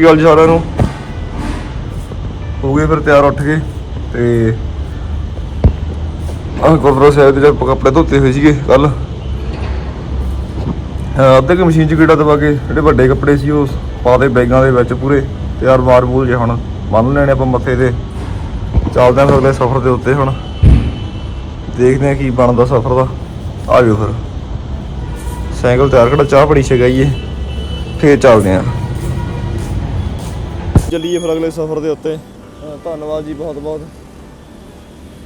ਸ਼੍ਰੀ ਅਕਾਲ ਜੀ ਸਾਰਿਆਂ ਨੂੰ। ਹੋ ਗਏ ਫਿਰ ਤਿਆਰ ਉੱਠ ਕੇ ਤੇ ਆਹ ਗੁਰਦੁਆਰਾ ਸਾਹਿਬ ਦੇ ਜਦ ਕੱਪੜੇ ਧੋਤੇ ਹੋਏ ਸੀਗੇ ਕੱਲ ਅੱਧੇ ਕਿ ਮਸ਼ੀਨ 'ਚ ਕੀੜਾ ਦਵਾ ਕੇ ਜਿਹੜੇ ਵੱਡੇ ਕੱਪੜੇ ਸੀ ਉਹ ਪਾ ਦੇ ਬੈਗਾਂ ਦੇ ਵਿੱਚ ਪੂਰੇ, ਤਿਆਰ ਮਾਰ ਬੂਲ ਜੇ ਹੁਣ ਬੰਨ ਲੈਣੇ ਆਪਾਂ ਮੱਥੇ ਤੇ। ਚੱਲਦੇ ਆਂ ਫਿਰ ਅਗਲੇ ਸਫ਼ਰ ਦੇ ਉੱਤੇ ਹੁਣ। ਦੇਖਦੇ ਆਂ ਕੀ ਬਣਦਾ ਸਫ਼ਰ ਦਾ। ਆ ਜਾਓ ਫਿਰ। ਸਾਈਕਲ ਤਿਆਰ ਕਰ ਚਾਹ ਬੜੀ ਛਗਾਈਏ ਫੇਰ ਚੱਲਦੇ ਆਂ ਚੱਲੀਏ ਫਿਰ ਅਗਲੇ ਸਫ਼ਰ ਦੇ ਉੱਤੇ। ਧੰਨਵਾਦ ਜੀ ਬਹੁਤ ਬਹੁਤ।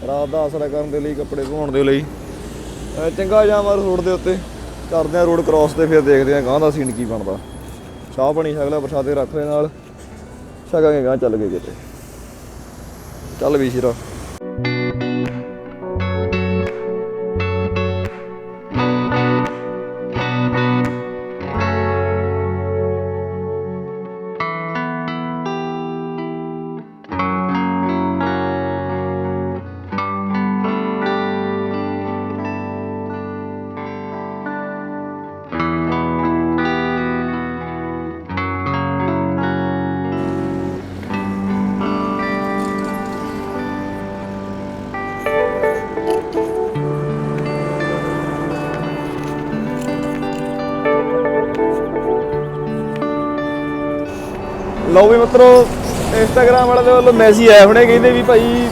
ਰਾਤ ਦਾ ਆਸਰਾ ਕਰਨ ਦੇ ਲਈ ਕੱਪੜੇ ਧੋਣ ਦੇ ਲਈ। ਚੰਗਾ ਜਾਵਾਂ ਰੋਡ ਦੇ ਉੱਤੇ ਕਰਦੇ ਆਂ ਰੋਡ ਕ੍ਰਾਸ ਤੇ ਫਿਰ ਦੇਖਦੇ ਆਂ ਗਾਂ ਦਾ ਸੀਨ ਕੀ ਬਣਦਾ। ਚਾਹ ਬਣੀ ਛਕਲਾ ਪ੍ਰਸ਼ਾਦੇ ਰੱਖ ਲੈ ਨਾਲ। ਛਕਾਂਗੇ ਗਾਂ ਚੱਲ ਗਏ ਕਿਤੇ। ਚੱਲ ਵੀ ਸ਼ੀਰਾ। ਮਿੱਤਰੋ ਇੰਸਟਾਗ੍ਰਾਮ ਵਾਲੇ ਦੇ ਵੱਲੋਂ ਮੈਸੇਜ ਆਇਆ ਹੁਣੇ, ਕਹਿੰਦੇ ਵੀ ਭਾਈ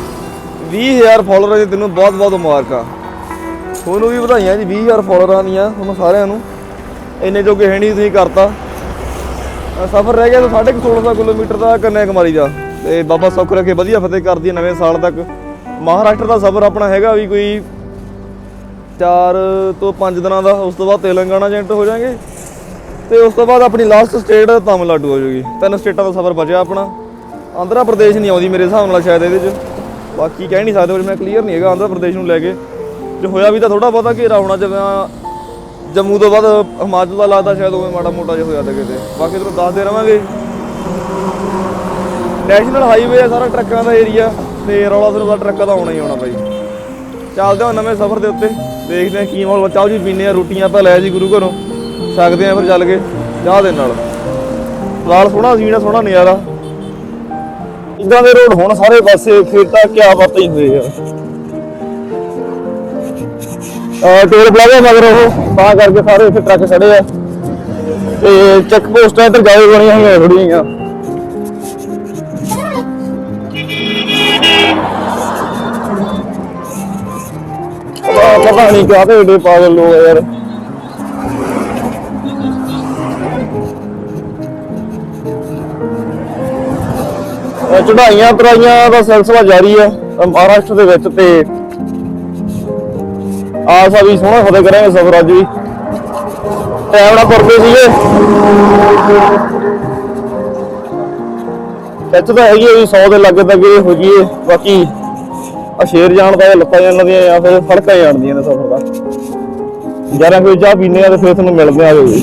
20000 ਫਾਲੋਅਰ ਦੇ ਤੈਨੂੰ ਬਹੁਤ ਬਹੁਤ ਮੁਬਾਰਕਾਂ। ਤੁਹਾਨੂੰ ਵੀ ਵਧਾਈਆਂ ਜੀ 20000 ਫਾਲੋਅਰਾਂ ਦੀਆਂ ਤੁਹਾਨੂੰ ਸਾਰਿਆਂ ਨੂੰ। ਇੰਨੇ ਜੋਗੇ ਹੈ ਨਹੀਂ ਤੁਸੀਂ ਕਰਤਾ। ਸਫ਼ਰ ਰਹਿ ਗਿਆ ਤਾਂ 16.5 ਕਿਲੋਮੀਟਰ ਦਾ ਕੰਨਿਆ ਕੁਮਾਰੀ ਦਾ। ਤੇ ਬਾਬਾ ਸੁੱਖ ਰੱਖੇ ਵਧੀਆ ਫਤਿਹ ਕਰਦੀ ਹੈ ਨਵੇਂ ਸਾਲ ਤੱਕ। ਮਹਾਰਾਸ਼ਟਰ ਦਾ ਸਫ਼ਰ ਆਪਣਾ ਹੈਗਾ ਵੀ ਕੋਈ 4 ਤੋਂ 5 ਦਿਨਾਂ ਦਾ, ਉਸ ਤੋਂ ਬਾਅਦ ਤੇਲੰਗਾਨਾ ਜੈਂਟ ਹੋ ਜਾਾਂਗੇ ਤੇ ਉਸ ਤੋਂ ਬਾਅਦ ਆਪਣੀ ਲਾਸਟ ਸਟੇਟ ਤਾਮਿਲਨਾਡੂ ਹੋ ਜੂਗੀ। ਤਿੰਨ ਸਟੇਟਾਂ ਦਾ ਸਫ਼ਰ ਬਚਿਆ ਆਪਣਾ। ਆਂਧਰਾ ਪ੍ਰਦੇਸ਼ ਨਹੀਂ ਆਉਂਦੀ ਮੇਰੇ ਹਿਸਾਬ ਨਾਲ ਸ਼ਾਇਦ ਇਹਦੇ 'ਚ। ਬਾਕੀ ਕਹਿ ਨਹੀਂ ਸਕਦੇ, ਮੈਂ ਕਲੀਅਰ ਨਹੀਂ ਹੈਗਾ ਆਂਧਰਾ ਪ੍ਰਦੇਸ਼ ਨੂੰ ਲੈ ਕੇ। ਜੇ ਹੋਇਆ ਵੀ ਤਾਂ ਥੋੜਾ ਬਹੁਤਾ ਘੇਰਾ ਹੋਣਾ, ਜਿਵੇਂ ਜੰਮੂ ਤੋਂ ਬਾਅਦ ਹਿਮਾਚਲ ਦਾ ਲੱਗਦਾ ਸ਼ਾਇਦ ਉਵੇਂ ਮਾੜਾ ਮੋਟਾ ਜਿਹਾ ਹੋਇਆ ਤਾਂ ਕਿਤੇ। ਬਾਕੀ ਤੁਹਾਨੂੰ ਦੱਸਦੇ ਰਵਾਂਗੇ। ਨੈਸ਼ਨਲ ਹਾਈਵੇ ਆ ਸਾਰਾ ਟਰੱਕਾਂ ਦਾ ਏਰੀਆ ਤੇ ਰੌਲਾ ਤੁਹਾਨੂੰ ਪਤਾ ਟਰੱਕਾਂ ਦਾ ਆਉਣਾ ਹੀ ਆਉਣਾ ਬਾਈ ਚੱਲਦੇ ਹਾਂ ਨਵੇਂ ਸਫ਼ਰ ਦੇ ਉੱਤੇ। ਦੇਖਦੇ ਹਾਂ ਕੀ ਮਾਹੌਲ ਬਚਾਓ ਜੀ ਪੀਨੇ ਆ ਰੋਟੀਆਂ ਤਾਂ ਲੈ ਜੀ ਗੁਰੂ ਘਰੋਂ। ਸਕਦੇ ਆ ਫਿਰ ਚੱਲ ਕੇ ਚਾਹ ਦੇ ਨਾਲ। ਲਾਲ ਸੋਹਣਾ ਸੀਨਾ ਸੋਹਣਾ ਨਜ਼ਾਰਾ। ਇਦਾਂ ਦੇ ਰੋਡ ਹੁਣ ਸਾਰੇ ਪਾਸੇ, ਫਿਰ ਤਾਂ ਕਿਆ ਬਾਤਾਂ ਹੀ ਹੋਏ ਆ। ਟੋਲ ਪਲਾਜ਼ਾ ਮਗਰ ਉਹ, ਤਾਂ ਕਰਕੇ ਸਾਰੇ ਇੱਥੇ ਟਰੱਕ ਖੜੇ ਆ। ਤੇ ਚੈੱਕ ਪੋਸਟਾਂ ਇੱਧਰ ਜਾਏ ਬਣੀਆਂ ਹੋਈਆਂ ਥੋੜੀਆਂ ਪਤਾ ਪਤਾ ਨਹੀਂ ਕਾਹਦੇ ਏਡੇ ਪਾਗਲ ਲੋਕ ਯਾਰ। ਚੜਾਈਆਂ ਤਰਾਈਆਂ ਦਾ ਸਿਲਸਿਲਾ ਜਾਰੀ ਹੈ ਮਹਾਰਾਸ਼ਟਰ ਦੇ ਵਿੱਚ ਤੇ ਆਸਾ ਵੀ ਸੋਹਣਾ ਫਤਿਹ ਕਰਾਂਗੇ ਸਫਰ ਅੱਜ ਵੀ। ਟਾਈਮ ਨਾਲ ਤੁਰਦੇ ਸੀਗੇ। ਸੱਚ ਤਾਂ ਹੈਗੀ ਹੈ ਵੀ 100 ਦੇ ਲੱਗੇ ਤੱਕ ਹੋ ਜੀਏ ਬਾਕੀ ਆ ਸ਼ੇਰ ਜਾਣ ਦਾ ਜਾਂ ਲੱਤਾਂ ਜਾਣ ਦੀਆਂ ਜਾਂ ਫਿਰ ਫੜਕਾਂ ਜਾਣਦੀਆਂ ਨੇ ਸਫਰ ਦਾ। ਜਰਾ ਕੋਈ ਚਾਹ ਪੀਨੇ ਆ ਤੇ ਫਿਰ ਤੁਹਾਨੂੰ ਮਿਲਦੇ ਆ ਜੀ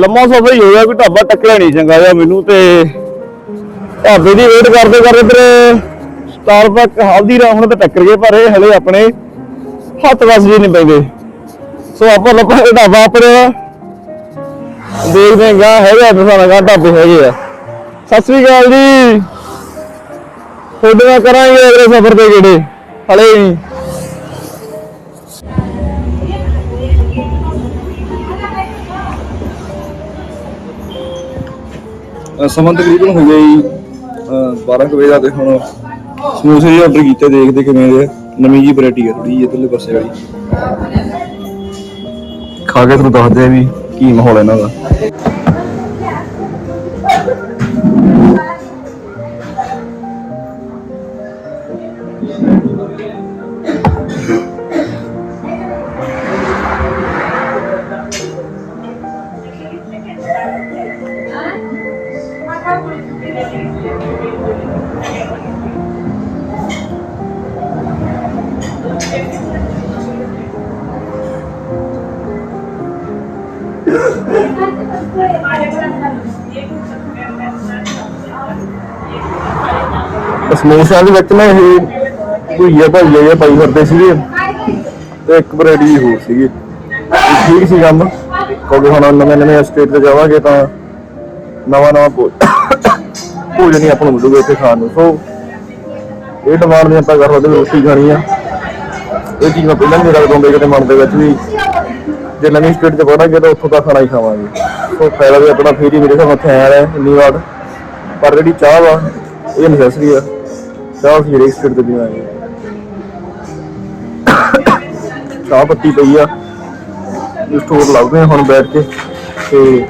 ਲੰਮਾ ਸਫ਼ਰ ਹੀ ਹੋਇਆ ਕੋਈ ਢਾਬਾ ਟੱਕਰਿਆ ਨਹੀਂ ਚੰਗਾ ਜਿਹਾ ਮੈਨੂੰ ਤੇ ਢਾਬੇ ਦੀ ਵੇਟ ਕਰਦੇ ਕਰਦੇ ਤੇਰੇ ਸਟਾਰਬਕ ਹਲਦੀਰਾਮ ਹੁਣ ਤੇ ਟੱਕਰ ਗਏ, ਪਰ ਇਹ ਹਲੇ ਆਪਣੇ ਹੱਥ ਵਸ ਜੀ ਨਹੀਂ ਪੈਂਦੇ। ਸੋ ਆਪਾਂ ਲੱਭਾਂਗੇ ਢਾਬਾ ਆਪਣੇ ਦੇਖਦੇ ਗਾ, ਹੈਗਾ ਦਸਾਂ ਦਾ ਢਾਬੇ ਹੈਗੇ ਆ। ਸਤਿ ਸ੍ਰੀ ਅਕਾਲ ਜੀ। ਤੁਹਾਡੇ ਨਾਲ ਕਰਾਂਗੇ ਅਗਲੇ ਸਫ਼ਰ ਤੇ ਕਿਹੜੇ ਹਲੇ ਨਹੀਂ। ਸਮਾਂ ਤਕਰੀਬਨ ਹੋ ਗਿਆ ਜੀ ਅ, 12 ਕੁ ਵਜੇ ਦਾ ਤੇ ਹੁਣ ਸਮੋਸੇ ਜੀ ਆਰਡਰ ਕੀਤੇ ਦੇਖਦੇ ਕਿਵੇਂ ਦੇ ਆ। ਨਵੀਂ ਜੀ ਵੈਰਾਈਟੀ ਹੈ ਥੋੜੀ ਜਿਹੀ ਇਧਰਲੇ ਪਾਸੇ ਵਾਲੀ ਖਾ ਕੇ ਤੁਹਾਨੂੰ ਦੱਸਦੇ ਆ ਵੀ ਕੀ ਮਾਹੌਲ ਹੈ ਇਹਨਾਂ ਦਾ ਸਮੋਸਿਆਂ ਦੇ ਵਿੱਚ ਨਾ ਇਹ ਭੁਈਆ ਭਾਈਆ ਜਿਹਾ ਪਾਈ ਫਿਰਦੇ ਸੀਗੇ। ਤੇ ਇੱਕ ਵੈਰਾਈਟੀ ਹੋਰ ਸੀਗੀ। ਇਹ ਠੀਕ ਸੀ ਕੰਮ। ਕਿਉਂਕਿ ਹੁਣ ਨਵੇਂ ਨਵੇਂ ਸਟੇਟ ਤੇ ਜਾਵਾਂਗੇ ਤਾਂ ਨਵਾਂ ਨਵਾਂ ਭੋਜਨ ਹੀ ਆਪਾਂ ਨੂੰ ਮਿਲੂਗਾ ਇੱਥੇ ਖਾਣ ਨੂੰ। ਸੋ ਇਹ ਡਿਮਾਂਡ ਨਹੀਂ ਆਪਾਂ ਕਰ ਸਕਦੇ ਰੋਟੀ ਖਾਣੀ ਆ। ਇਹ ਚੀਜ਼ ਮੈਂ ਪਹਿਲਾਂ ਵੀ ਰੱਖ ਕਿਤੇ ਮਨ ਦੇ ਵਿੱਚ ਵੀ। ਜੇ ਨਵੀਂ ਸਟੇਟ 'ਚ ਪੜਾਂਗੇ ਤਾਂ ਉੱਥੋਂ ਦਾ ਖਾਣਾ ਹੀ ਖਾਵਾਂਗੇ। ਸੋ ਫਾਇਦਾ ਵੀ ਆਪਣਾ ਫੇਰ ਹੀ ਮੇਰੇ ਹਿਸਾਬ ਨਾਲ ਆਇਆ ਹੈ ਇੰਨੀ ਵਾਰ। ਪਰ ਜਿਹੜੀ ਚਾਹ ਵਾ, ਇਹ ਨੈਸੈਸਰੀ ਆ। ਚਾਹ ਸੀ ਰੇਕ ਸਟੇਟ ਤੇ ਵੀ ਆਏ ਚਾਹ ਪੱਤੀ ਪਈ ਆ। ਸਟੋਰ ਲੱਗਦੇ ਹੁਣ ਬੈਠ ਕੇ। ਤੇ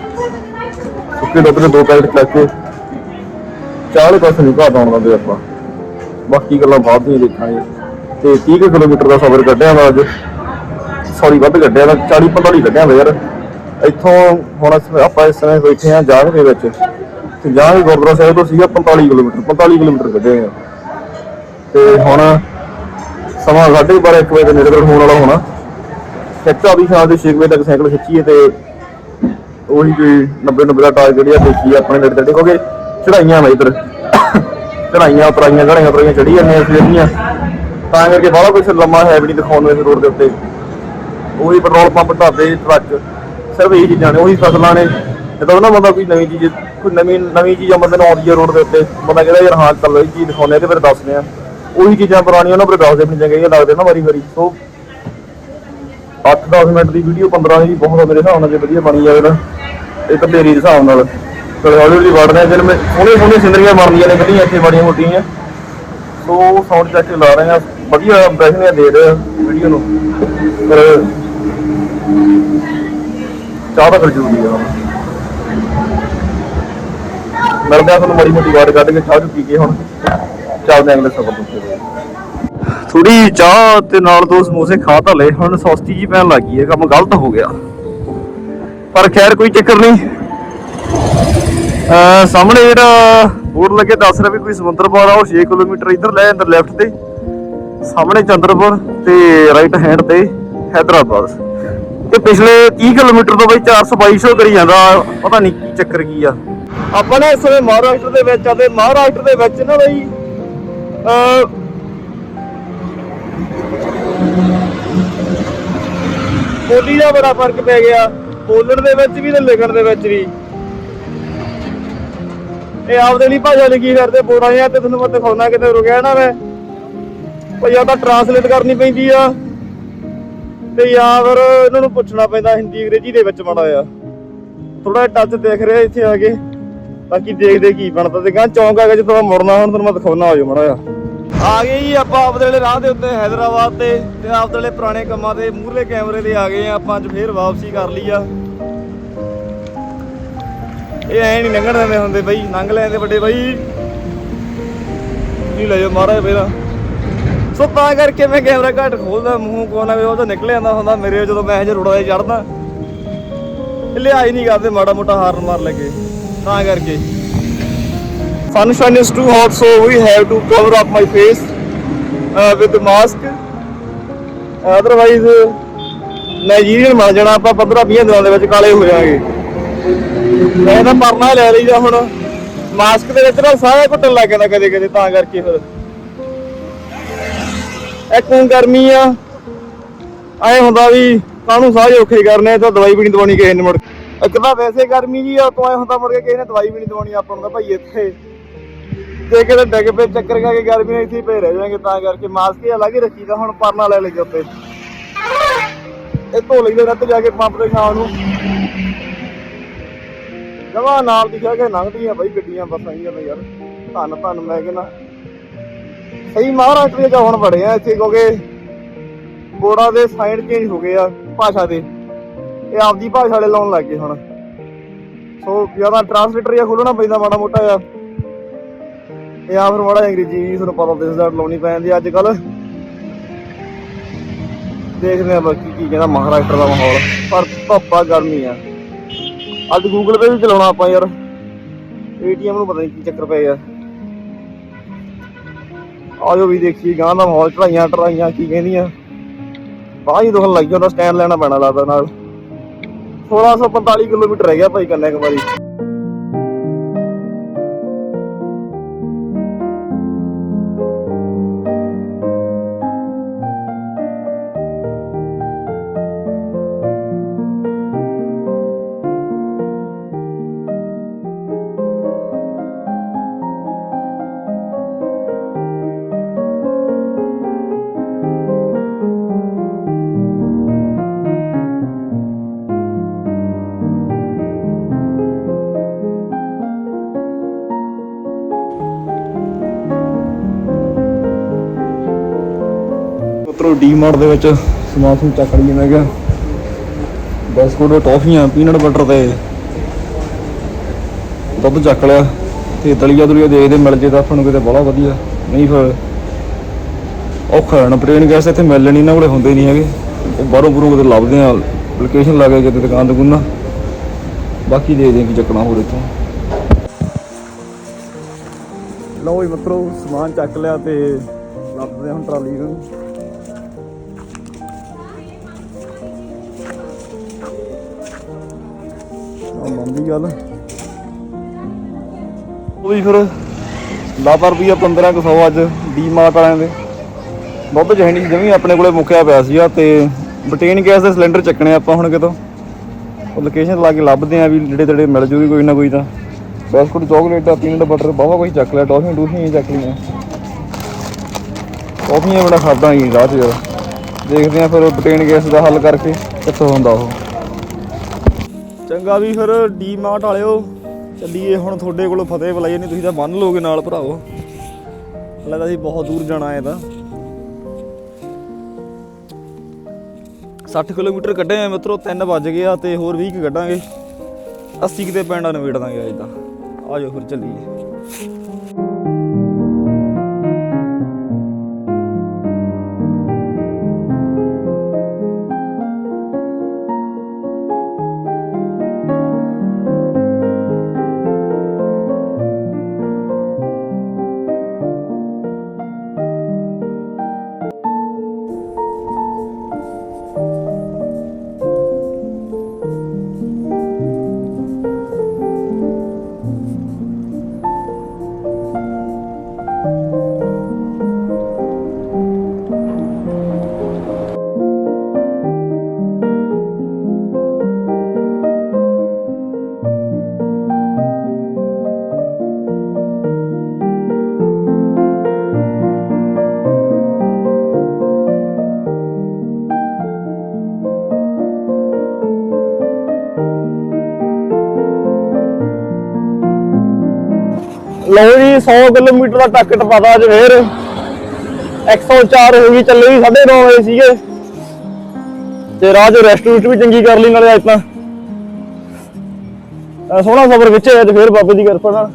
ਸੁੱਕੇ ਦੁੱਧ ਦੇ ਦੋ ਪੈਕਟ ਚੱਕ ਕੇ। ਚਾਹ ਦੇ ਪਾਸੇ ਨਹੀਂ ਘਾਟ ਆਉਣ ਦਿੰਦੇ ਆਪਾਂ। ਬਾਕੀ ਗੱਲਾਂ ਬਾਅਦ ਦੀਆਂ ਦੇਖਾਂਗੇ। ਤੇ 30 ਕੁ ਕਿਲੋਮੀਟਰ ਦਾ ਸਫ਼ਰ ਕੱਢਿਆ ਵਾ ਅੱਜ। ਸੌਰੀ ਵੱਧ ਕੱਢਿਆ ਵਾ। 40 45 ਕੱਢਿਆ ਵਾ ਯਾਰ। ਇੱਥੋਂ ਹੁਣ ਆਪਾਂ ਇਸ ਸਮੇਂ ਬੈਠੇ ਆ ਜਾਗ ਦੇ ਵਿੱਚ। ਤੇ ਜਾਗ ਗੁਰਦੁਆਰਾ ਸਾਹਿਬ ਤੋਂ ਸੀਗਾ 45 ਕਿਲੋਮੀਟਰ। 45 ਕਿਲੋਮੀਟਰ ਕੱਢੇ ਆ। ਤੇ ਹੁਣ ਸਮਾਂ ਸਾਢੇ ਬਾਰਾਂ, ਇੱਕ ਵਜੇ ਦੇ ਨੇੜੇ ਹੋਣ ਵਾਲਾ ਹੋਣਾ। ਖਿੱਚਾ ਵੀ ਸ਼ਾਮ ਦੇ 6 ਵਜੇ ਤੱਕ ਸਾਈਕਲ ਖਿੱਚੀਏ ਤੇ ਉਹੀ ਕੋਈ 90 90 ਦਾ ਟਾਰਗੇਟ ਆ ਦੇਖੀ ਆਪਣੇ ਨੇੜੇ ਤੇੜੇ, ਕਿਉਂਕਿ ਚੜਾਈਆਂ ਵਾ ਇਧਰ। ਚੜਾਈਆਂ ਉਤਰਾਈਆਂ ਚੜਾਈਆਂ ਉਤਰਾਈਆਂ ਚੜੀ ਜਾਂਦੇ ਆ ਸਵੇਰ ਦੀਆਂ ਤਾਂ ਕਰਕੇ ਬਾਹਲਾ ਕੁਝ ਲੰਮਾ ਹੈ ਵੀ ਨਹੀਂ ਦਿਖਾਉਣ ਨੂੰ ਇਸ ਰੋਡ ਦੇ ਉੱਤੇ। ਉਹੀ ਪੈਟਰੋਲ ਪੰਪ, ਢਾਬੇ, ਟਰੱਕ, ਸਿਰਫ ਇਹ ਚੀਜ਼ਾਂ ਨੇ, ਉਹੀ ਫਸਲਾਂ ਨੇ। ਜਦੋਂ ਨਾ ਬੰਦਾ ਕੋਈ ਨਵੀਂ ਚੀਜ਼, ਕੋਈ ਨਵੀਂ ਨਵੀਂ ਚੀਜ਼ ਬੰਦੇ ਨੂੰ ਆਉਂਦੀ ਹੈ ਰੋਡ ਦੇ ਉੱਤੇ। ਬੰਦਾ ਕਹਿੰਦਾ, ਯਾਰ ਹਾਂ, ਚੱਲ ਇਹ ਚੀਜ਼ ਦਿਖਾਉਂਦੇ ਆ ਤੇ ਫਿਰ ਦੱਸਦੇ ਆ। ਉਹੀ ਚੀਜ਼ਾਂ ਪੁਰਾਣੀਆਂ ਉਹਨਾਂ ਪਰ ਦੱਸਦੇ ਨਹੀਂ ਚੰਗੀਆਂ ਲੱਗਦੇ ਨਾ ਵਾਰੀ ਵਾਰੀ। ਸੋ 8-10 ਮਿੰਟ ਦੀ ਵੀਡੀਓ 15 ਦੀ ਬਹੁਤ ਮੇਰੇ ਹਿਸਾਬ ਨਾਲ, ਜੇ ਵਧੀਆ ਬਣੀ ਜਾਵੇ ਤਾਂ। ਇਹ ਤਾਂ ਤੇਰੀ ਹਿਸਾਬ ਨਾਲ। ਚਲੋ, ਹੌਲੀ ਹੌਲੀ ਵੜਦੇ ਆ ਜਿਵੇਂ ਮੈਂ ਸੋਹਣੇ ਸੋਹਣੇ ਸਿੰਦਰੀਆਂ ਬਣਦੀਆਂ ਨੇ ਜਿਹੜੀਆਂ ਇੱਥੇ ਬੜੀਆਂ ਮੋਟੀਆਂ। ਸੋ ਸਾਊਂਡ ਚੈੱਕ ਕੇ ਲਾ ਰਹੇ ਆ। ਵਧੀਆ ਇੰਪ੍ਰੈਸ਼ਨ ਦੇ ਰਹੇ ਆ ਵੀਡੀਓ ਨੂੰ। ਪਰ ਚਾਹ ਤਾਂ ਫਿਰ ਜ਼ਰੂਰੀ ਆ। ਮਿਲਦੇ ਆ ਤੁਹਾਨੂੰ ਮੜੀ ਮੋਟੀ ਵਾਰ ਕੱਢ ਕੇ ਚਾਹ ਚੁੱਕੀ ਗਏ ਹੁਣ। ਚੱਲਦੇ ਅਗਲੇ ਸਫ਼ਰ ਦੇ ਥੋੜੀ ਚਾਹ ਤੇ ਨਾਲ ਦੋ ਸਮੋਸੇ ਖਾ ਤਾਂ ਲਏ, ਹੁਣ ਸੌਸਤੀ ਜੀ ਪੈਣ ਲੱਗੀ ਹੈ, ਕੰਮ ਗਲਤ ਹੋ ਗਿਆ। ਪਰ ਖੈਰ ਕੋਈ ਚੱਕਰ ਨਹੀਂ। ਸਾਹਮਣੇ ਜਿਹੜਾ ਬੋਰਡ ਲੱਗੇ, ਦੱਸ ਰਿਹਾ ਵੀ ਕੋਈ ਸਮੁੰਦਰ ਆ ਉਹ 6 ਕਿਲੋਮੀਟਰ ਇੱਧਰ ਲੈ ਅੰਦਰ ਲੈਫਟ ਤੇ। ਸਾਹਮਣੇ ਚੰਦਰਪੁਰ ਤੇ ਰਾਈਟ ਹੈਂਡ ਤੇ ਹੈਦਰਾਬਾਦ। ਤੇ ਪਿਛਲੇ 30 ਕਿਲੋਮੀਟਰ ਤੋਂ ਬਈ 422 ਕਰੀ ਜਾਂਦਾ, ਪਤਾ ਨਹੀਂ ਕੀ ਚੱਕਰ ਕੀ ਆ। ਆਪਾਂ ਨੇ ਇਸ ਵੇਲੇ ਮਹਾਰਾਸ਼ਟਰ ਦੇ ਵਿੱਚ ਆ ਤੇ ਮਹਾਰਾਸ਼ਟਰ ਦੇ ਵਿੱਚ ਨਾ ਬਈ ਬੋਲੀ ਦਾ ਬੜਾ ਫ਼ਰਕ ਪੈ ਗਿਆ। ਬੋਲਣ ਦੇ ਵਿੱਚ ਵੀ ਤੇ ਲਿਖਣ ਦੇ ਵਿੱਚ ਵੀ। ਇਹ ਆਪਦੇ ਲਈ ਭਾਸ਼ਾ ਲਿਖੀ ਕਰਦੇ ਬੋਲਾਂ ਰਹੇ ਤੇ ਤੁਹਾਨੂੰ ਮੈਂ ਦਿਖਾਉਣਾ ਕਿਤੇ ਰੁਕਿਆ ਨਾ ਮੈਂ। ਭਈ ਆ ਤਾਂ ਟਰਾਂਸਲੇਟ ਕਰਨੀ ਪੈਂਦੀ ਆ। ਤੇ ਜਾਂ ਫਿਰ ਇਹਨਾਂ ਨੂੰ ਪੁੱਛਣਾ ਪੈਂਦਾ ਹਿੰਦੀ, ਅੰਗਰੇਜ਼ੀ ਦੇ ਵਿੱਚ ਮਾੜਾ ਆ ਥੋੜਾ ਟੱਚ ਦੇਖ ਰਿਹਾ ਇੱਥੇ ਆ ਕੇ। ਬਾਕੀ ਦੇਖਦੇ ਕੀ ਬਣਦਾ ਤੇ ਗਾਂ ਚੌਂਕ ਆ ਗਿਆ ਜਿੱਥੋਂ ਮੈਂ ਮੁੜਨਾ ਹੁਣ ਤੁਹਾਨੂੰ ਮੈਂ ਦਿਖਾਉਣਾ ਹੋ ਜਾ ਮਾੜਾ ਆ ਗਏ ਜੀ ਆਪਾਂ ਆਪਦੇ ਵਾਲੇ ਰਾਹ ਦੇ ਉੱਤੇ, ਹੈਦਰਾਬਾਦ ਤੇ ਤੇ ਆਪਦੇ ਵਾਲੇ ਪੁਰਾਣੇ ਕੰਮਾਂ ਦੇ ਮੂਹਰਲੇ ਕੈਮਰੇ ਤੇ ਆ ਗਏ ਆ ਆਪਾਂ, ਅੱਜ ਫੇਰ ਵਾਪਸੀ ਕਰ ਲਈ ਆ। ਇਹ ਐ ਨਹੀਂ ਲੰਘਣ ਦਿੰਦੇ ਹੁੰਦੇ ਬਈ, ਲੰਘ ਲੈਂਦੇ ਵੱਡੇ ਬਈ। ਨਹੀਂ ਲੈ ਜਾ ਮਹਾਰਾਜ ਪਹਿਲਾਂ ਸੋ ਤਾਂ ਕਰਕੇ ਮੈਂ ਕੈਮਰਾ ਘੱਟ ਖੋਲਦਾ, ਮੂੰਹ ਕੋਨਾ ਵੀ ਉਹ ਤਾਂ ਨਿਕਲ ਜਾਂਦਾ ਹੁੰਦਾ, ਮੇਰੇ ਜਦੋਂ ਮੈਂ ਜੇ ਰੋੜਾ ਤੇ ਚੜਦਾ ਲਿਆਈ ਨਹੀਂ ਕਰਦੇ ਮਾੜਾ ਮੋਟਾ ਹਾਰਨ ਮਾਰ ਲੱਗੇ ਤਾਂ ਕਰਕੇ। Sunshine is too hot so we have to cover up my face uh, with the mask. Uh, otherwise Nigerian ਬਣ ਜਾਣਾ ਆਪਾਂ 15 20 ਦਿਨਾਂ ਦੇ ਵਿੱਚ ਕਾਲੇ ਹੋ ਜਾਾਂਗੇ ਮੈਂ ਤਾਂ ਪਰਨਾ ਲੈ ਲਈਦਾ ਹੁਣ। ਮਾਸਕ ਦੇ ਵਿੱਚ ਨਾ ਸਾਰਾ ਘੁੱਟਣ ਲੱਗ ਜਾਂਦਾ ਕਦੇ ਕਦੇ ਤਾਂ ਕਰਕੇ ਫਿਰ। ਇੱਕ ਗਰਮੀ ਆ। ਐ ਹੁੰਦਾ ਵੀ ਕਾਹਨੂੰ ਸਾਹ ਔਖੇ ਕਰਨੇ ਤਾਂ ਦਵਾਈ ਵੀ ਨਹੀਂ ਦਵਾਉਣੀ ਕਿਸੇ ਨੇ ਮੁੜ ਕੇ। ਇੱਕ ਤਾਂ ਵੈਸੇ ਗਰਮੀ ਜੀ, ਆ ਤੋਂ ਐ ਹੁੰਦਾ ਮੁੜ ਕੇ ਕਿਸੇ ਨੇ ਦਵਾਈ ਵੀ ਨਹੀਂ ਦਵਾਉਣੀ ਆਪਾਂ ਨੂੰ ਤਾਂ ਭਾਈ ਇੱਥੇ। ਜੇ ਕਿਤੇ ਡਿੱਗ ਪਏ ਚੱਕਰ ਖਾ ਗਰਮੀ ਨਾਲ ਇੱਥੇ ਪਏ ਰਹਿ ਜਾਵਾਂਗੇ ਤਾਂ ਕਰਕੇ। ਮਾਸਕ ਹੀ ਅਲੱਗ ਹੀ ਰੱਖੀਦਾ ਹੁਣ ਪਰਨਾ ਲੈ ਲਈ ਉੱਤੇ। ਇਹ ਧੋ ਲਈਦੇ ਰੱਤ ਜਾ ਕੇ ਪੰਪ ਤੇ ਸ਼ਾਮ ਨੂੰ। ਜਮਾ ਨਾਲ ਦਿਖਿਆ ਕਿ ਲੰਘਦੀਆਂ ਬਾਈ ਗੱਡੀਆਂ, ਬੱਸਾਂ ਹੀ ਨੇ ਯਾਰ। ਧੰਨ ਧੰਨ ਮੈਂ ਕਹਿੰਦਾ। ਸਹੀ ਮਹਾਰਾਸ਼ਟਰ ਚ ਹੁਣ ਬੜੇ ਆ ਇੱਥੇ ਕਿਉਂਕਿ ਬੋੜਾ ਦੇ ਸਾਈਨ ਚੇਂਜ ਹੋ ਗਏ ਆ ਭਾਸ਼ਾ ਦੇ। ਇਹ ਆਪਦੀ ਭਾਸ਼ਾ ਵਾਲੇ ਲਾਉਣ ਲੱਗ ਗਏ ਹੁਣ। ਸੋ ਜ਼ਿਆਦਾ ਟਰਾਂਸਲੇਟਰ ਜਾਂ ਖੋਲਣਾ ਪੈਂਦਾ ਮਾੜਾ ਮੋਟਾ ਆ ਇਹ ਆ ਫਿਰ ਮਾੜਾ ਅੰਗਰੇਜ਼ੀ ਵੀ ਤੁਹਾਨੂੰ ਪਤਾ ਦਿਸਦਾ ਲਾਉਣੀ ਪੈਂਦੀ ਅੱਜ ਕੱਲ ਦੇਖਦੇ ਆ ਬਾਕੀ ਕੀ ਕਹਿੰਦਾ ਮਹਾਰਾਸ਼ਟਰ ਦਾ ਮਾਹੌਲ। ਪਰ ਧੁੱਪਾ ਗਰਮੀ ਆ। ਅੱਜ ਗੂਗਲ ਪੇ ਵੀ ਚਲਾਉਣਾ ਆਪਾਂ ਯਾਰ। ਏਟੀਐਮ ਨੂੰ ਪਤਾ ਨਹੀਂ ਕੀ ਚੱਕਰ ਪਏ ਆ। ਆਜੋ ਵੀ ਦੇਖੀਏ ਗਾਂ ਦਾ ਮਾਹੌਲ ਚੜਾਈਆਂ ਟਰਾਈਆਂ ਕੀ ਕਹਿੰਦੀਆਂ। ਬਾਹ ਹੀ ਦੁਖਣ ਲੱਗ ਜਾਂਦਾ ਸਟੈਂਡ ਲੈਣਾ ਪੈਣਾ ਲੱਗਦਾ ਨਾਲ। 1645 ਕਿਲੋਮੀਟਰ ਰਹਿ ਗਿਆ ਭਾਈ ਕੰਨੇ ਕੁ ਵਾਰੀ ਡੀਮਾਰਟ ਦੇ ਵਿੱਚ ਸਮਾਨ ਸਮੂਨ ਚੱਕ ਲਈ ਮੈਂ ਕਿਹਾ। ਬਿਸਕੁਟ, ਟੌਫੀਆਂ, ਪੀਨਟ ਬਟਰ ਤੇ ਦੁੱਧ ਚੱਕ ਲਿਆ। ਤੇ ਦਲੀਆ ਦੁਲੀਆ ਦੇਖਦੇ ਮਿਲ ਜੇ ਤਾਂ ਆਪਾਂ ਨੂੰ ਕਿਤੇ ਬੜਾ ਵਧੀਆ। ਨਹੀਂ ਫਿਰ ਔਖਾ ਨਾ। ਪ੍ਰੇਨ ਗੈਸ ਇੱਥੇ ਮਿਲਣ ਨਹੀਂ ਨਾ ਕੋਲੇ ਹੁੰਦੇ ਨਹੀਂ ਹੈਗੇ। ਉਹ ਬਾਹਰੋਂ ਬੁਰੋਂ ਕਿਤੇ ਲੱਭਦੇ ਆ ਲੋਕੇਸ਼ਨ ਲਾ ਕੇ ਕਿਤੇ ਦੁਕਾਨ ਦੁਕਾਨਾਂ ਬਾਕੀ ਦੇ ਦੇ ਕੀ ਚੱਕਣਾ ਹੋਰ ਇੱਥੋਂ। ਲਓ ਜੀ ਮਿੱਤਰੋ, ਸਮਾਨ ਚੱਕ ਲਿਆ ਤੇ ਲੱਭਦੇ ਹੁਣ ਟਰਾਲੀ ਨੂੰ। ਮੰਦੀ ਗੱਲ। ਉਹ ਵੀ ਫਿਰ ਲਾਪਾ ਰੁਪਈਆ 15 ਸੌ ਅੱਜ ਡੀ ਵਾਲਿਆਂ ਦੇ। ਦੁੱਧ ਚਾਹੀਦੀ ਜਮੀ ਆਪਣੇ ਕੋਲੇ ਮੁੱਕਿਆ ਪਿਆ ਸੀਗਾ ਤੇ ਬਟੇਨ ਗੈਸ ਦੇ ਸਿਲੰਡਰ ਚੱਕਣੇ ਆਪਾਂ ਹੁਣ ਕਿਤੋਂ। ਉਹ ਲੋਕੇਸ਼ਨ ਲਾ ਕੇ ਲੱਭਦੇ ਆ ਵੀ ਜਿਹੜੇ ਤੇੜੇ ਮਿਲ ਜੂਗੀ ਕੋਈ ਨਾ ਕੋਈ ਤਾਂ। ਬਿਸਕੁਟ, ਚਾਕਲੇਟ, ਪੀਨਟ ਬਟਰ ਬਾਵਾ ਕੋਈ ਚੱਕ ਲਿਆ, ਟੌਫੀਆਂ ਟੂਫੀਆਂ ਚੱਕ ਲਈਆਂ। ਟੌਫੀਆਂ ਬੜਾ ਖਾਦਾ ਹੀ ਰਾਹ 'ਚ ਯਾਰ। ਦੇਖਦੇ ਆ ਫਿਰ ਬਟੇਨ ਗੈਸ ਦਾ ਹੱਲ ਕਰਕੇ ਕਿੱਥੋਂ ਹੁੰਦਾ ਉਹ। ਚੰਗਾ ਵੀ ਫਿਰ ਡੀ ਮਾਰਟ ਵਾਲਿਓ, ਚੱਲੀਏ ਹੁਣ ਤੁਹਾਡੇ ਕੋਲੋਂ ਫਤਿਹ ਬੁਲਾਈਏ, ਨਹੀਂ ਤੁਸੀਂ ਤਾਂ ਬੰਨ ਲੋਗੇ ਨਾਲ ਭਰਾਓ ਲੱਗਦਾ ਸੀ ਬਹੁਤ ਦੂਰ ਜਾਣਾ ਹੈ ਤਾਂ। 60 ਕਿਲੋਮੀਟਰ ਕੱਢੇ ਆ ਮਿੱਤਰੋ 3 ਵੱਜ ਗਏ ਆ ਤੇ ਹੋਰ 20 ਕੁ ਕੱਢਾਂਗੇ। 80 ਕਿਤੇ ਪੈਂਡਾ ਨਵੇੜ ਦਾਂਗੇ ਅੱਜ ਤਾਂ। ਆਜੋ ਫਿਰ ਚੱਲੀਏ। ਲਓ ਜੀ 100 ਕਿਲੋਮੀਟਰ ਦਾ ਟੱਕ ਟਪਾਦਾ ਅੱਜ ਫੇਰ। 104 ਹੋ ਗਈ, ਚੱਲੇ ਵੀ 9:30 ਵਜੇ ਸੀਗੇ। ਤੇ ਰਾਹ 'ਚ ਰੈਸਟ ਰੂਸਟ ਵੀ ਚੰਗੀ ਕਰ ਲਈ ਨਾਲੇ ਅੱਜ ਤਾਂ। ਸੋਹਣਾ ਸਫ਼ਰ ਵਿੱਚ ਹੈ ਅੱਜ ਫੇਰ ਬਾਬੇ ਦੀ ਕਿਰਪਾ ਨਾਲ।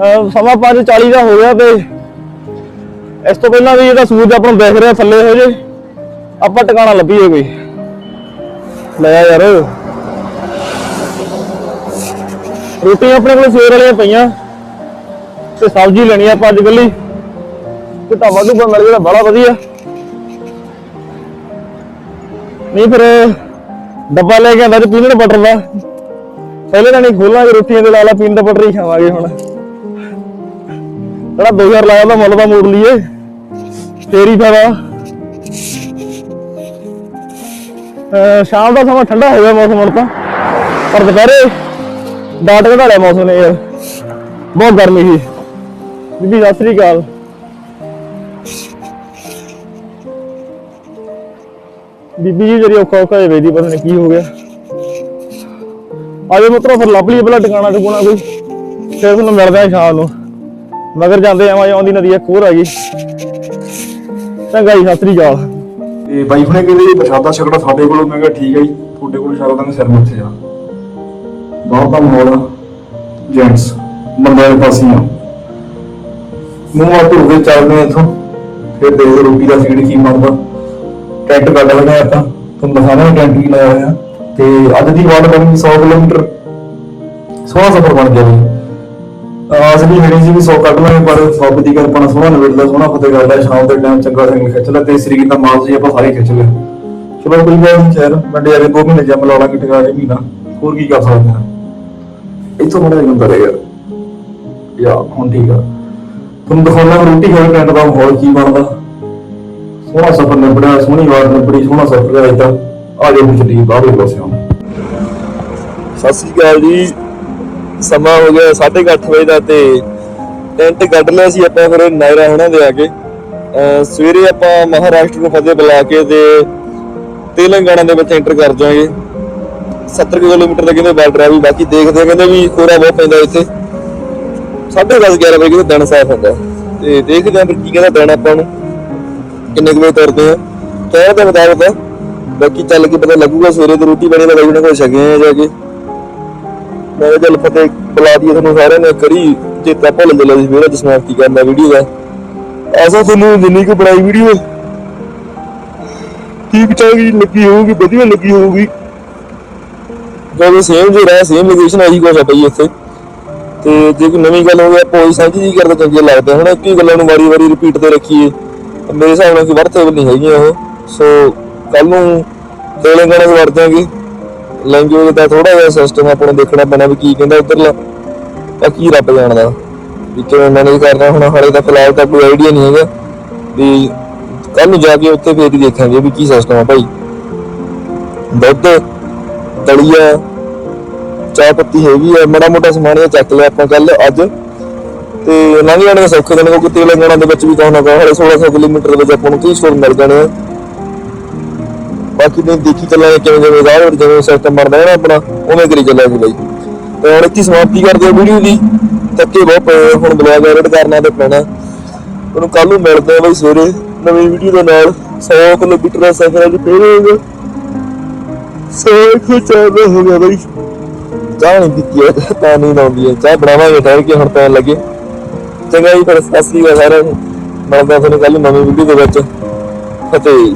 ਅਹ ਸਮਾਂ 5:40 ਦਾ ਹੋ ਗਿਆ ਤੇ ਇਸ ਤੋਂ ਪਹਿਲਾਂ ਵੀ ਇਹਦਾ ਸੂਰਜ ਆਪਾਂ ਨੂੰ ਦੇਖ ਰਿਹਾ ਥੱਲੇ ਹੋ ਜੇ ਆਪਾਂ ਟਿਕਾਣਾ ਲੱਭੀਏ ਕੋਈ। ਲੈ ਯਾਰ। ਰੋਟੀਆਂ ਆਪਣੇ ਕੋਲ ਸਵੇਰ ਵਾਲੀਆਂ ਪਈਆਂ। ਤੇ ਸਬਜ਼ੀ ਲੈਣੀ ਆ ਆਪਾਂ ਅੱਜ ਕੱਲੀ ਤੇ ਤਾਂ ਵਾਧੂ ਮਿਲ ਜਿਹੜਾ ਬੜਾ ਵਧੀਆ। ਨਹੀਂ ਫਿਰ ਡੱਬਾ ਲੈ ਕੇ ਆਂਦਾ ਤੇ ਪੀਨਟ ਬਟਰ ਦਾ। ਪਹਿਲੇ ਤਾਂ ਨਹੀਂ ਖੋਲਾਂਗੇ ਰੋਟੀਆਂ ਦੇ ਲਾਲਾ ਪੀਣ ਦਾ ਪਟਰੀ ਖਾਵਾਂਗੇ ਹੁਣ। ਜਿਹੜਾ 2000 ਲਾਇਆ ਉਹਦਾ ਮੁੱਲ ਦਾ ਮੋੜ ਲਈਏ। ਤੇਰੀ ਹੀ ਫਾਇਦਾ ਸ਼ਾਮ ਦਾ ਸਮਾਂ ਠੰਡਾ ਹੋ ਗਿਆ ਮੌਸਮ ਹੁਣ ਤਾਂ। ਪਰ ਦੁਪਹਿਰੇ ਡਾਟ ਘਟਾ ਲਿਆ ਮੌਸਮ ਨੇ ਯਾਰ। ਬਹੁਤ ਗਰਮੀ ਸੀ। ਬੀਬੀ, ਸਤਿ ਸ੍ਰੀ ਅਕਾਲ। ਬੀਬੀ ਜੀ, ਜਿਹੜੀ ਔਖਾ ਔਖਾ ਵੇਦੀ ਪਤਾ ਨਹੀਂ ਕੀ ਹੋ ਗਿਆ। ਆਜੋ ਮਿੱਤਰੋ, ਫਿਰ ਲੱਭ ਲਈ ਪਹਿਲਾਂ ਟਿਕਾਣਾ ਟਿਕਾਣਾ ਕੋਈ। ਫਿਰ ਤੁਹਾਨੂੰ ਮਿਲਦੇ ਆ ਸ਼ਾਮ ਨੂੰ। ਮਗਰ ਜਾਂਦੇ ਆਵਾਂ ਆਉਂਦੀ ਨਦੀ ਇੱਕ ਹੋਰ ਆ ਗਈ। ਚੰਗਾ ਜੀ, ਸਤਿ ਸ੍ਰੀ ਅਕਾਲ। ਤੇ ਬਾਈ ਹੁਣੇ ਕਹਿੰਦੇ ਜੀ, ਪ੍ਰਸ਼ਾਦਾ ਛਕੜਾ ਸਾਡੇ ਕੋਲੋਂ। ਮੈਂ ਕਿਹਾ ਠੀਕ ਹੈ ਜੀ, ਤੁਹਾਡੇ ਕੋਲ ਛਕਦਾ ਮੈਂ ਸਿਰ ਮੱਥੇ ਜਾ ਬਾਹਰ ਦਾ ਮਾਹੌਲ ਜੈਂਟਸ ਬੰਦਾ ਦੇ ਮੂੰਹ ਆ ਧੋ ਕੇ ਚੱਲਦੇ ਆ ਇੱਥੋਂ। ਫਿਰ ਦੇਖਦੇ ਰੋਟੀ ਦਾ ਸੀੜ ਕੀ ਬਣਦਾ। ਟੈਂਟ ਕੱਢ ਲੈਣਾ ਆਪਾਂ। ਤੁਹਾਨੂੰ ਦਿਖਾਣਾ ਟੈਂਟ ਵੀ ਲਾਇਆ ਹੋਇਆ। ਤੇ ਅੱਜ ਦੀ ਵਾਟ ਬਣੀ 100 ਕਿਲੋਮੀਟਰ। ਸੋਹਣਾ ਸਫ਼ਰ ਬਣ ਗਿਆ ਜੀ। ਆਸ ਵੀ ਹੈਗੀ ਸੀ ਵੀ 100 ਕੱਢ ਲਾਂਗੇ, ਪਰ ਸੱਬ ਦੀ ਕਿਰਪਾ ਨਾਲ ਸੋਹਣਾ ਨਿਬੜਦਾ, ਸੋਹਣਾ ਫਤਿਹ ਕਰਦਾ ਸ਼ਾਮ ਦੇ ਟਾਈਮ ਚੰਗਾ ਸਿੰਘ ਖਿੱਚ ਲੈ ਤੇ ਸਰੀਰ ਦਾ ਮਾਲ ਸੀ ਆਪਾਂ ਸਾਰੇ ਖਿੱਚ ਲਿਆ। ਚਲੋ ਕੋਈ ਗੱਲ ਨਹੀਂ ਯਾਰ ਮੰਡੇ ਵਾਲੇ 2 ਮਹੀਨੇ ਜੰਮ ਲਾ ਲਾਂਗੇ ਟਿਕਾ ਕੇ ਮਹੀਨਾ। ਹੋਰ ਕੀ ਕਰ ਸਕਦੇ ਹਾਂ। ਇੱਥੋਂ ਬੜਾ ਜਿੰਦਾ ਰਹੇ। ਯਾਰ ਯਾ ਹੁਣ ਠੀਕ ਆ। ਤੁਹਾਨੂੰ ਦਿਖਾਉਣਾ ਰੋਟੀ ਖਾਣ ਪਿੰਡ ਦਾ ਮਾਹੌਲ ਕੀ ਬਣਦਾ? ਸੋਹਣਾ ਸਫ਼ਰ ਨਿਬੜਿਆ, ਸੋਹਣੀ ਵਾਰ ਨਿਬੜੀ, ਸੋਹਣਾ ਸਫ਼ਰ ਰਿਹਾ ਇੱਦਾਂ। ਆ ਜਾਓ ਵੀ ਚੱਲੀਏ ਬਾਹਰਲੇ ਪਾਸੇ ਸਤਿ ਸ੍ਰੀ ਅਕਾਲ ਜੀ। ਸਮਾਂ ਹੋ ਗਿਆ 8:30 ਵਜੇ ਦਾ ਤੇ ਟੈਂਟ ਕੱਢ ਲਿਆ ਸੀ ਆਪਾਂ ਫਿਰ ਨਾਇਰਾ ਹੁਣਾਂ ਦੇ ਆ ਕੇ। ਸਵੇਰੇ ਆਪਾਂ ਮਹਾਰਾਸ਼ਟਰ ਨੂੰ ਫਤਿਹ ਬੁਲਾ ਕੇ ਤੇ ਤੇਲੰਗਾਨਾ ਦੇ ਵਿੱਚ ਐਂਟਰ ਕਰ ਜਾਵਾਂਗੇ। 70 ਕਿਲੋਮੀਟਰ ਦਾ ਕਹਿੰਦੇ ਬਾਰਡਰ ਆ ਵੀ ਬਾਕੀ ਦੇਖਦੇ ਆ, ਕਹਿੰਦੇ ਵੀ ਕੋਰਾ ਬਹੁਤ ਪੈਂਦਾ ਇੱਥੇ। 10:30 11 ਵਜੇ ਕਹਿੰਦੇ ਦਿਨ ਸਾਫ਼ ਹੁੰਦਾ। ਤੇ ਦੇਖਦੇ ਆ ਫਿਰ ਕੀ ਕਹਿੰਦਾ ਦਿਨ ਆਪਾਂ ਨੂੰ। ਕਿੰਨੇ ਕੁ ਵਜੇ ਤੁਰਦੇ ਆ ਕਹਿਣ ਦੇ ਮੁਤਾਬਕ ਬਾਕੀ ਚੱਲ ਕੇ ਪਤਾ ਲੱਗੂਗਾ ਸਵੇਰੇ ਤੇ ਰੋਟੀ ਬਣੀ ਤਾਂ ਬਾਈ ਉਹਨਾਂ ਕੋਲ ਛਕੇ ਆ ਜਾ ਕੇ। ਮੈਂ ਕਿਹਾ ਫਤਿਹ ਬੁਲਾ ਦਈਏ ਤੁਹਾਨੂੰ ਸਾਰਿਆਂ ਨੇ, ਕਰੀ ਚੇਤਾ ਭੁੱਲ ਜਲੇ ਸੀ ਵੀਡੀਓ ਸਮਾਪਤੀ ਕਰਨਾ ਵੀਡੀਓ ਦਾ। ਐਸਾ ਤੁਹਾਨੂੰ ਜਿੰਨੀ ਕੁ ਬਣਾਈ ਵੀਡੀਓ ਠੀਕ ਚਾਹੀ ਲੱਗੀ ਹੋਊਗੀ, ਵਧੀਆ ਲੱਗੀ ਹੋਊਗੀ। ਜਦੋਂ ਸੇਮ ਜੋ ਸੇਮ ਲੋਕੇਸ਼ਨ ਆਈ ਕੁਛ ਆ ਪਈ ਇੱਥੇ ਤੇ ਜੇ ਕੋਈ ਨਵੀਂ ਗੱਲ ਹੋਵੇ, ਆਪਾਂ ਉਹੀ ਸਾਂਝੀ ਜੀ ਕਰਦੇ ਚੰਗੇ ਲੱਗਦੇ ਆ। ਹੁਣ ਇੱਕ ਹੀ ਗੱਲਾਂ ਨੂੰ ਵਾਰੀ-ਵਾਰੀ ਰਿਪੀਟ ਤੇ ਰੱਖੀਏ। ਮੇਰੇ ਹਿਸਾਬ ਨਾਲ ਕਿ ਵਰਤੇਬਲ ਨਹੀਂ ਹੈਗੀਆਂ ਉਹ। ਸੋ ਕੱਲ ਨੂੰ ਤੇਲੰਗਾਨਾ ਚ ਵੜ ਲੈਂਗੁਏਜ ਦਾ ਥੋੜਾ ਜਿਹਾ ਸਿਸਟਮ ਆਪਾਂ ਨੂੰ ਦੇਖਣਾ ਪੈਣਾ ਵੀ ਕੀ ਕਹਿੰਦਾ ਉਧਰਲਾ। ਤਾਂ ਕੀ ਰੱਬ ਜਾਣਦਾ ਵੀ ਕਿਵੇਂ ਮੈਨੇਜ ਕਰਨਾ। ਹੁਣ ਹਾਲੇ ਤਾਂ ਫਿਲਹਾਲ ਤਾਂ ਕੋਈ ਆਈਡੀਆ ਨਹੀਂ ਹੈਗਾ। ਵੀ ਕੱਲ ਨੂੰ ਜਾ ਕੇ ਉੱਥੇ ਫੇਰ ਹੀ ਦੇਖਾਂਗੇ ਵੀ ਕੀ ਸਿਸਟਮ ਆ ਭਾਈ। ਦੁੱਧ, ਦਲੀਆ ਚਾਹ ਪੱਤੀ ਹੈਗੀ ਆ ਮੜਾ ਮੋਟਾ ਸਮਾਨ ਜਿਹਾ ਚੱਕ ਲਿਆ ਆਪਾਂ ਕੱਲ ਅੱਜ। ਤੇ ਲੰਘ ਜਾਣਗੇ ਸੌਖੇ ਦਿਨ ਕਿਉਂਕਿ ਤੇਲੰਗਾਨਾ ਦੇ ਵਿੱਚ ਵੀ ਕਹੋ ਨਾ ਕਹੋ ਹਲੇ 1600 ਕਿਲੋਮੀਟਰ ਦੇ ਵਿੱਚ ਆਪਾਂ ਨੂੰ ਕਈ ਸਟੋਰ ਮਿਲ ਜਾਣੇ ਆ। ਬਾਕੀ ਨਹੀਂ ਦੇਖੀ ਚੱਲਾਂਗੇ ਕਿਵੇਂ ਜਿਵੇਂ ਰਾਹ ਵਿੱਚ ਜਿਵੇਂ ਸਿਸਟਮ ਬਣਦਾ ਹੈ ਨਾ ਆਪਣਾ ਉਵੇਂ ਕਰੀ ਚੱਲਾਂਗੇ ਬਾਈ। ਤੇ ਹੁਣ ਇੱਥੇ ਸਮਾਪਤੀ ਕਰਦੇ ਆ ਵੀਡੀਓ ਦੀ। ਥੱਕੇ ਬਹੁਤ ਪਏ ਆ, ਹੁਣ ਬਲੌਗ ਐਡਿਟ ਕਰਨਾ ਤੇ ਪੈਣਾ। ਉਹਨੂੰ ਕੱਲ ਨੂੰ ਮਿਲਦੇ ਆ ਬਾਈ ਸਵੇਰੇ ਨਵੀਂ ਵੀਡੀਓ ਦੇ ਨਾਲ। 100 ਕਿਲੋਮੀਟਰ ਦਾ ਸਫ਼ਰ ਅੱਜ ਫੇਰ ਹੋਊਗਾ ਸੌ ਚੱਲ ਹੋ ਗਿਆ ਬਾਈ। ਚਾਹ ਨਹੀਂ ਪੀਤੀ ਹੈ, ਤਾਂ ਨਹੀਂ ਆਉਂਦੀ ਹੈ। ਚਾਹ ਬਣਾਵਾਂਗੇ, ਠਹਿਰ ਕੇ ਹੁਣ ਪੈਣ ਲੱਗੇ। ਚੰਗਾ ਜੀ, ਫਿਰ ਸਤਿ ਸ੍ਰੀ ਅਕਾਲ ਸਾਰਿਆਂ ਨੂੰ। ਮਿਲਦਾ ਤੁਹਾਨੂੰ ਕੱਲ ਨਵੀਂ ਵੀਡੀਓ ਦੇ ਵਿੱਚ। ਫਤਿਹ